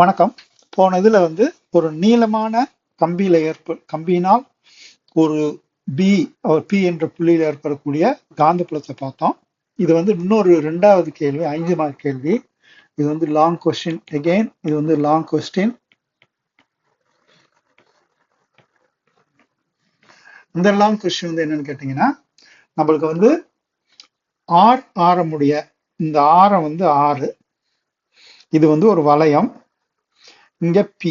வணக்கம். போன இதுல வந்து ஒரு நீளமான கம்பியில ஏற்ப கம்பியினால் ஒரு பி ஒரு பி என்ற புள்ளியில் ஏற்படக்கூடிய காந்தப்புலத்தை பார்த்தோம். இது வந்து இன்னொரு ரெண்டாவது கேள்வி ஐந்து மார்க் கேள்வி. இது வந்து லாங் கொஸ்டின் அகெயின் இது வந்து லாங் கொஸ்டின் இந்த லாங் கொஸ்டின் வந்து என்னன்னு கேட்டீங்கன்னா நம்மளுக்கு வந்து ஆர் ஆரமுடைய இந்த ஆரம் வந்து ஆறு. இது வந்து ஒரு வளையம். இங்க பி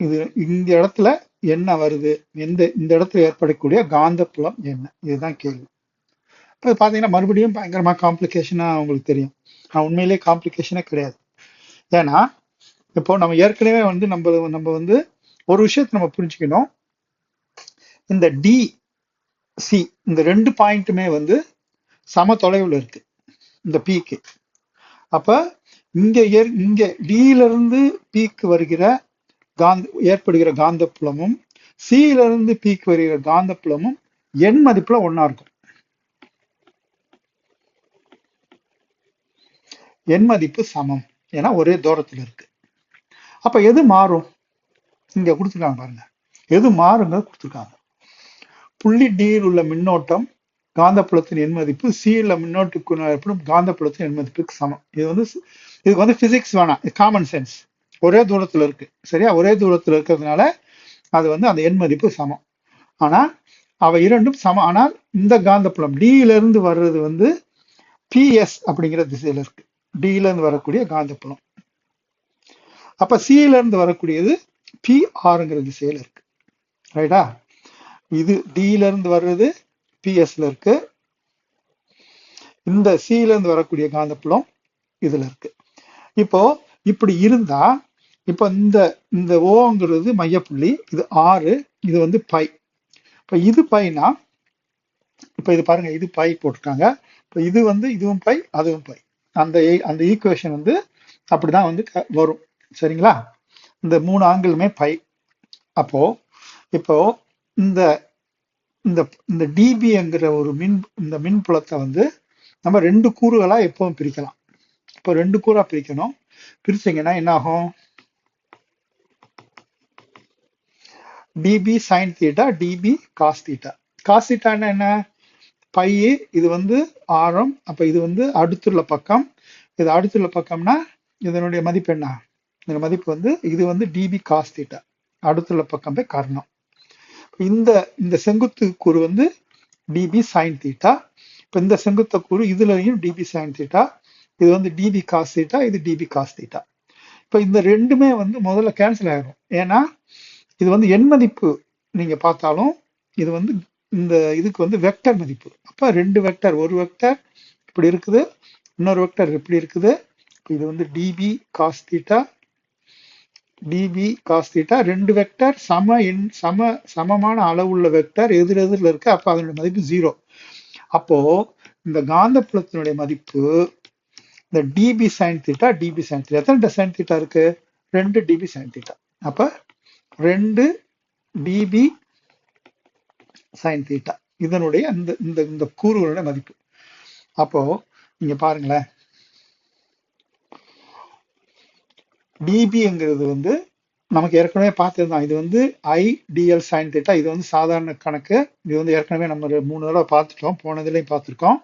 இது இந்த இடத்துல என்ன வருது? எந்த இந்த இடத்துல ஏற்படக்கூடிய காந்தப்புலம் என்ன? இதுதான் கேள்வி. இப்போ பார்த்தீங்கன்னா மறுபடியும் பயங்கரமாக காம்ப்ளிகேஷனாக உங்களுக்கு தெரியும். நான் உண்மையிலேயே காம்ப்ளிகேஷனே கிடையாது. ஏன்னா இப்போ நம்ம ஏற்கனவே வந்து நம்ம நம்ம வந்து ஒரு விஷயத்தை நம்ம புரிஞ்சுக்கணும். இந்த டி சி இந்த ரெண்டு பாயிண்ட்டுமே வந்து சம தொலைவில் இருக்கு. இந்த பிக்கு அப்போ இங்க இங்க டியிலிருந்து பீக்கு வருகிற காந்த ஏற்படுகிற காந்தப்புலமும் சியில இருந்து பீக்கு வருகிற காந்தப்புலமும் எண் மதிப்புல ஒன்னா இருக்கும். எண் மதிப்பு சமம். ஏன்னா ஒரே தூரத்துல இருக்கு. அப்ப எது மாறும்? இங்க கொடுத்துருக்காங்க பாருங்க. எது மாறுங்க கொடுத்துருக்காங்க. புள்ளி டியில் உள்ள மின்னோட்டம் காந்தப்புலத்தின் எண் மதிப்பு சியில் மின்னோட்டுக்கு ஏற்படும் காந்தப்புலத்தின் எண் மதிப்புக்கு சமம். இது வந்து இதுக்கு வந்து பிசிக்ஸ் வேணாம். காமன் சென்ஸ் ஒரே தூரத்துல இருக்கு. சரியா? ஒரே தூரத்துல இருக்கிறதுனால அது வந்து அந்த எண் மதிப்பு சமம். ஆனா அவை இரண்டும் சமம். ஆனால் இந்த காந்தப்புலம் டியில இருந்து வர்றது வந்து பிஎஸ் அப்படிங்கிற திசையில இருக்கு. டியில இருந்து வரக்கூடிய காந்தப்புலம். அப்ப சியில இருந்து வரக்கூடியது பிஆர்ங்கிற திசையில் திசையில இருக்கு. ரைட்டா இது டியில இருந்து வர்றது பிஎஸ்ல இருக்கு. இந்த சியில இருந்து வரக்கூடிய காந்தப்புலம் இதுல இருக்கு. இப்போ இப்படி இருந்தா இப்போ இந்த இந்த ஓங்கிறது மையப்புள்ளி இது ஆறு இது வந்து பை. இப்போ இது பைனா இப்போ இது பாருங்க இது பை போட்டிருக்காங்க. இப்போ இது வந்து இதுவும் பை அதுவும் பை. அந்த e, அந்த ஈக்குவேஷன் வந்து அப்படிதான் வந்து வரும். சரிங்களா? இந்த மூணு ஆங்கிளுமே பை. அப்போ இப்போ இந்த இந்த இந்த டிபிங்கிற ஒரு மின் இந்த மின்புலத்தை வந்து நம்ம ரெண்டு கூறுகளா எப்பவும் பிரிக்கலாம். இப்போ ரெண்டு கூறா பிரிக்கணும். பிரிச்சிங்கன்னா என்ன ஆகும் dB sin theta dB cos theta cos தீட்டான்னா என்ன? பை இது வந்து ஆரம். அப்ப இது வந்து அடுத்துள்ள பக்கம். இது அடுத்துள்ள பக்கம்னா இதனுடைய மதிப்பு என்ன? இந்த மதிப்பு வந்து இது வந்து டிபி காஸ் தீட்டா அடுத்துள்ள பக்கம் போய் கர்ணம். இந்த இந்த செங்குத்து கூறு வந்து டிபி சைன் தீட்டா இப்போ இந்த செங்குத்த கூறு இதுலயும் டிபி சைன் தீட்டா இது வந்து டிபி காஸ் தீட்டா இது டிபி காஸ் தீட்டா இப்போ இந்த ரெண்டுமே வந்து முதல்ல கேன்சல் ஆகிடும் ஏன்னா இது வந்து எண் மதிப்பு நீங்கள் பார்த்தாலும் இது வந்து இந்த இதுக்கு வந்து வெக்டர் மதிப்பு. அப்போ ரெண்டு வெக்டர் ஒரு வெக்டர் இப்படி இருக்குது. இன்னொரு வெக்டர் இப்படி இருக்குது. இது வந்து dB cos theta dB cos theta ரெண்டு வெக்டர் சம எண் சம சமமான அளவுள்ள வெக்டர் எதிரெதிரில் இருக்கு அப்போ அதனுடைய மதிப்பு ஜீரோ அப்போ இந்த காந்தப்புலத்தினுடைய மதிப்பு இந்த dB sin theta dB sin theta எத்தனை சைன் தீட்டா இருக்கு? ரெண்டு டிபி சைன் தீட்டா அப்ப ரெண்டு டிபி சைன் தீட்டா இதனுடைய இந்த இந்த கூறுகளுடைய மதிப்பு. அப்போ நீங்க பாருங்களேன். டிபிங்கிறது வந்து நமக்கு ஏற்கனவே பார்த்துருந்தோம். இது வந்து ஐடிஎல் சைன் தீட்டா இது வந்து சாதாரண கணக்கு. இது வந்து ஏற்கனவே நம்ம மூணு தடவை பார்த்துட்டோம். போனதுலேயும் பார்த்துருக்கோம்.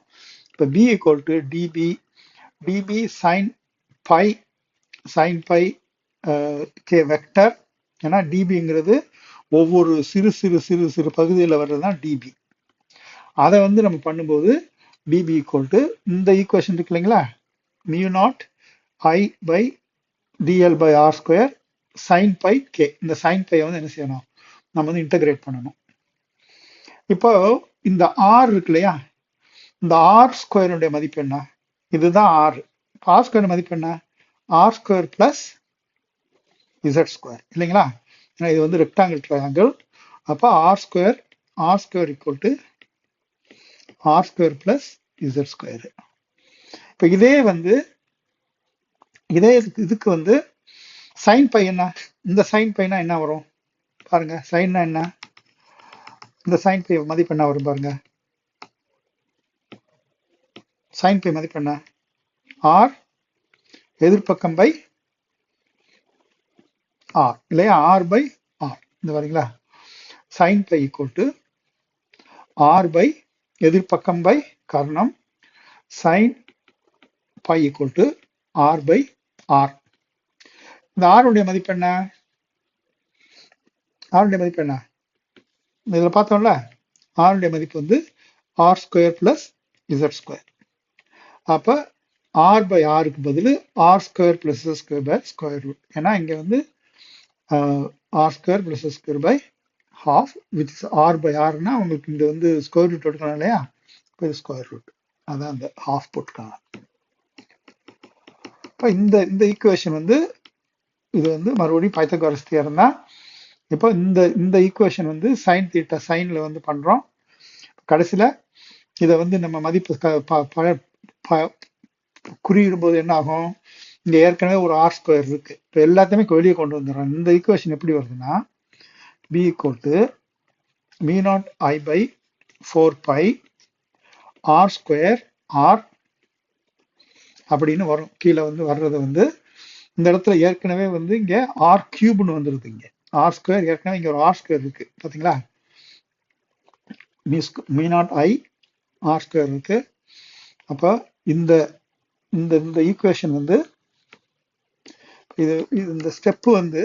இப்போ B equal to dB dB sin phi sin phi k vector ஏன்னா டிபிங்கிறது ஒவ்வொரு சிறு சிறு சிறு சிறு பகுதியில் வர்றது தான் டிபி அதை வந்து நம்ம பண்ணும்போது டிபி ஈக்குவல் டு இந்த ஈக்குவேஷன் இருக்கு இல்லைங்களா? Mu naught I by dl by r square sin phi k இந்த சைன் பையை வந்து என்ன செய்யணும்? நம்ம வந்து இன்டகிரேட் பண்ணணும். இப்போ இந்த ஆர் இருக்கு இல்லையா? இந்த ஆர் ஸ்கொயருடைய மதிப்பு என்ன? இதுதான் ஆர் ஆர் ஸ்கொயர் மதிப்பு என்ன? R square plus z square இல்லைங்களா? ஏன்னா இது வந்து ரெக்டாங்கிள் ட்ரையாங்கிள் அப்போ r square r square equal to r square plus z square இப்போ இதே வந்து இதே இதுக்கு இதுக்கு வந்து சைன் பை என்ன? இந்த சைன் பைனா என்ன வரும்? பாருங்க சைன்னா என்ன? இந்த சைன் பை மதிப்பு என்ன வரும் பாருங்க? சைன் பை மதிப்பு என்ன? ஆர் எதிர்பக்கம் பை ஆர் இல்லையா? ஆர் பை ஆர் இந்த வரீங்களா sin phi equal to r by எதிர்பக்கம் by Karnam. Sin phi equal to r by r இந்த ஆருடைய மதிப்பு என்ன? ஆருடைய மதிப்பு என்ன? இதில் பார்த்தோம்ல ஆருடைய மதிப்பு வந்து r square plus z square அப்போ ஆர் பை ஆருக்கு பதில் r square plus square by square root ஏன்னா இங்கே வந்து r square plus square by half with is r by ஆர்னா உங்களுக்கு இந்த வந்து ஸ்கொயர் ரூட் எடுக்கணும் இல்லையா? இப்போ இது ஸ்கொயர் ரூட் அதான் அந்த ஹாஃப் போட்டுக்கலாம் இப்போ இந்த இந்த ஈக்குவேஷன் வந்து இது வந்து மறுபடியும் பைத்தகோரஸ் தியரம் தான். இப்போ இந்த இந்த ஈக்குவேஷன் வந்து சைன் தீட்டா சைனில் வந்து பண்ணுறோம் கடைசியில் இதை வந்து நம்ம மதிப்பு க- ப- ப- ப- குறியிடும்போது என்ன ஆகும்? இங்க ஏற்கனவே ஒரு ஆர் ஸ்கொயர் இருக்கு. இப்போ எல்லாத்தையுமே வெளியே கொண்டு வந்துடுறோம். இந்த ஈக்குவேஷன் எப்படி வருதுன்னா B equal to mu naught I by four by r square r அப்படின்னு வரும். கீழே வந்து வர்றது வந்து இந்த இடத்துல ஏற்கனவே வந்து இங்க ஆர் கியூப்னு வந்துருது இங்க. ஆர் ஸ்கொயர் ஏற்கனவே இங்க ஒரு ஆர் ஸ்கொயர் இருக்கு. பாத்தீங்களா? Mu mu naught I r square இருக்கு. அப்போ இந்த இந்த இந்த ஈக்குவேஷன் வந்து இது இது இந்த ஸ்டெப்பு வந்து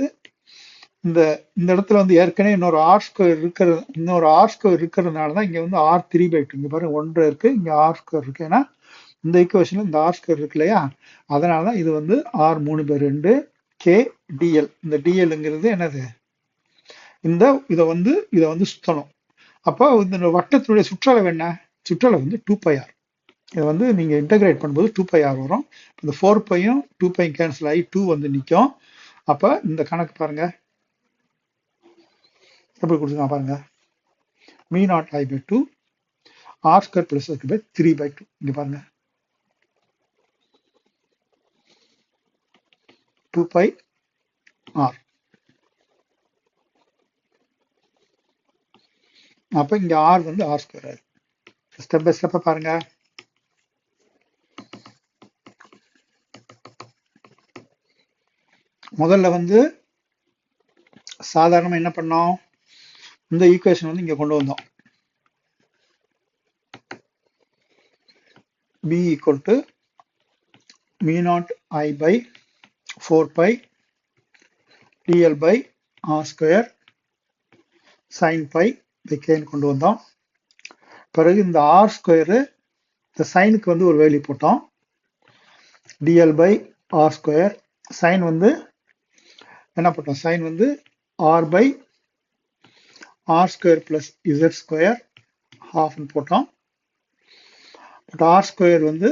இந்த இந்த இடத்துல வந்து ஏற்கனவே இன்னொரு ஆர் ஸ்கொயர் இருக்கிற இன்னொரு ஆர் ஸ்கொயர் இருக்கிறதுனால தான் இங்கே வந்து ஆர் த்ரீ பை டூ இங்கே பாருங்க ஒன்று இருக்குது இங்கே ஆர் ஸ்கொயர் இருக்குது ஏன்னா இந்த ஈக்குவேஷனில் இந்த ஆர் ஸ்கொயர் இருக்கு இல்லையா? அதனால தான் இது வந்து ஆர் மூணு பை ரெண்டு கே டிஎல் இந்த டிஎல்ங்கிறது என்னது? இந்த இதை வந்து இதை வந்து சுத்தணும். அப்போ இந்த வட்டத்தினுடைய சுற்றளவு என்ன? சுற்றளவு வந்து டூ பை ஆர் இதை வந்து நீங்கள் இன்டகிரேட் பண்ணும்போது டூ பை ஆர் வரும். இந்த ஃபோர் பையும் டூ பையும் கேன்சல் ஆகி டூ வந்து நிற்கும் அப்போ இந்த கணக்கு பாருங்க. எப்படி கொடுத்துருக்கான் பாருங்க. Mu naught I by two r square plus இருக்கு பை த்ரீ பை டூ இங்கே பாருங்கள் 2 pi r. அப்ப இங்க ஆர் வந்து ஆர் ஸ்கொயர் ஆகுது ஸ்டெப் பை ஸ்டெப்பாக பாருங்க. முதல்ல வந்து சாதாரணமா என்ன பண்ணோம்? இந்த ஈக்குவேஷன் வந்து இங்க கொண்டு வந்தோம். B equal to mu naught I by 4 pi dl by r square sin phi phi கேன்னு கொண்டு வந்தோம். பிறகு இந்த ஆர் ஸ்கொயரு இந்த சைனுக்கு வந்து ஒரு வேல்யூ போட்டோம். Dl by r square sin வந்து என்ன போட்டோம்? சைன் வந்து r by r square plus z square ஹாஃப்னு போட்டோம். பட் ஆர் ஸ்கொயர் வந்து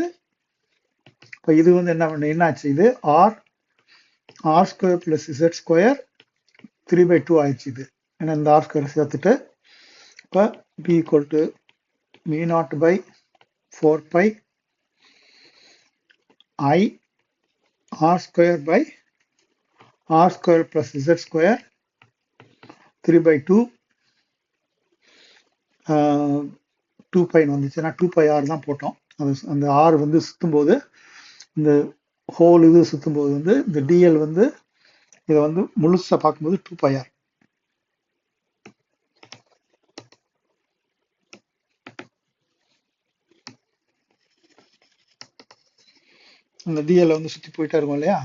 இப்போ இது வந்து என்ன பண்ண என்னாச்சு? இது r r square plus z square three by two ஆயிடுச்சு இது. ஏன்னா இந்த ஆர் ஸ்கொயர் சேர்த்துட்டு இப்போ B equal to mu naught by four by I r square by r square plus z square three by two two பைன்னு வந்துச்சுன்னா two by R தான் போட்டோம். அது அந்த ஆர் வந்து சுற்றும் போது இந்த ஹோல் இது சுத்தும்போது வந்து இந்த டிஎல் வந்து இதை வந்து முழுசா பார்க்கும்போது டூ பை அந்த டிஎல் வந்து சுத்தி போயிட்டே இருக்கும் இல்லையா?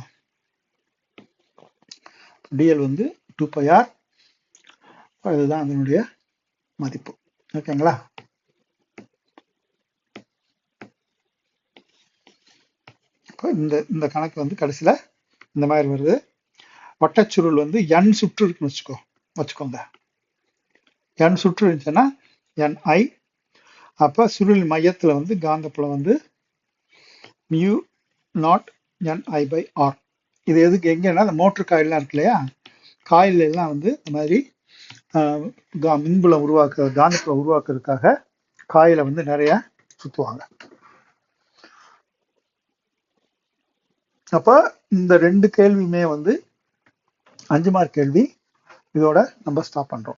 டிஎல் வந்து டூ பயர் இதுதான் அதனுடைய மதிப்பு. ஓகேங்களா இப்போ இந்த இந்த கணக்கு வந்து கடைசியில் இந்த மாதிரி வருது. வட்டச்சுருள் வந்து என் சுற்று இருக்குன்னு வச்சுக்கோ வச்சுக்கோங்க. என் சுற்று இருந்துச்சுன்னா என் ஐ அப்போ சுருள் மையத்தில் வந்து காந்தப்புலம் வந்து mu naught N I by r இது எதுக்கு எங்கன்னா அந்த மோட்ரு காயில்லாம் இருக்கு இல்லையா? காயில் எல்லாம் வந்து இந்த மாதிரி ஆஹ், கா- மின்புலம் உருவாக்க காந்தப்புலம் உருவாக்குறதுக்காக காயில வந்து நிறைய சுற்றுவாங்க அப்ப இந்த ரெண்டு கேள்வியுமே வந்து அஞ்சு மார்க் கேள்வி. இதோட நம்ம ஸ்டாப் பண்றோம்.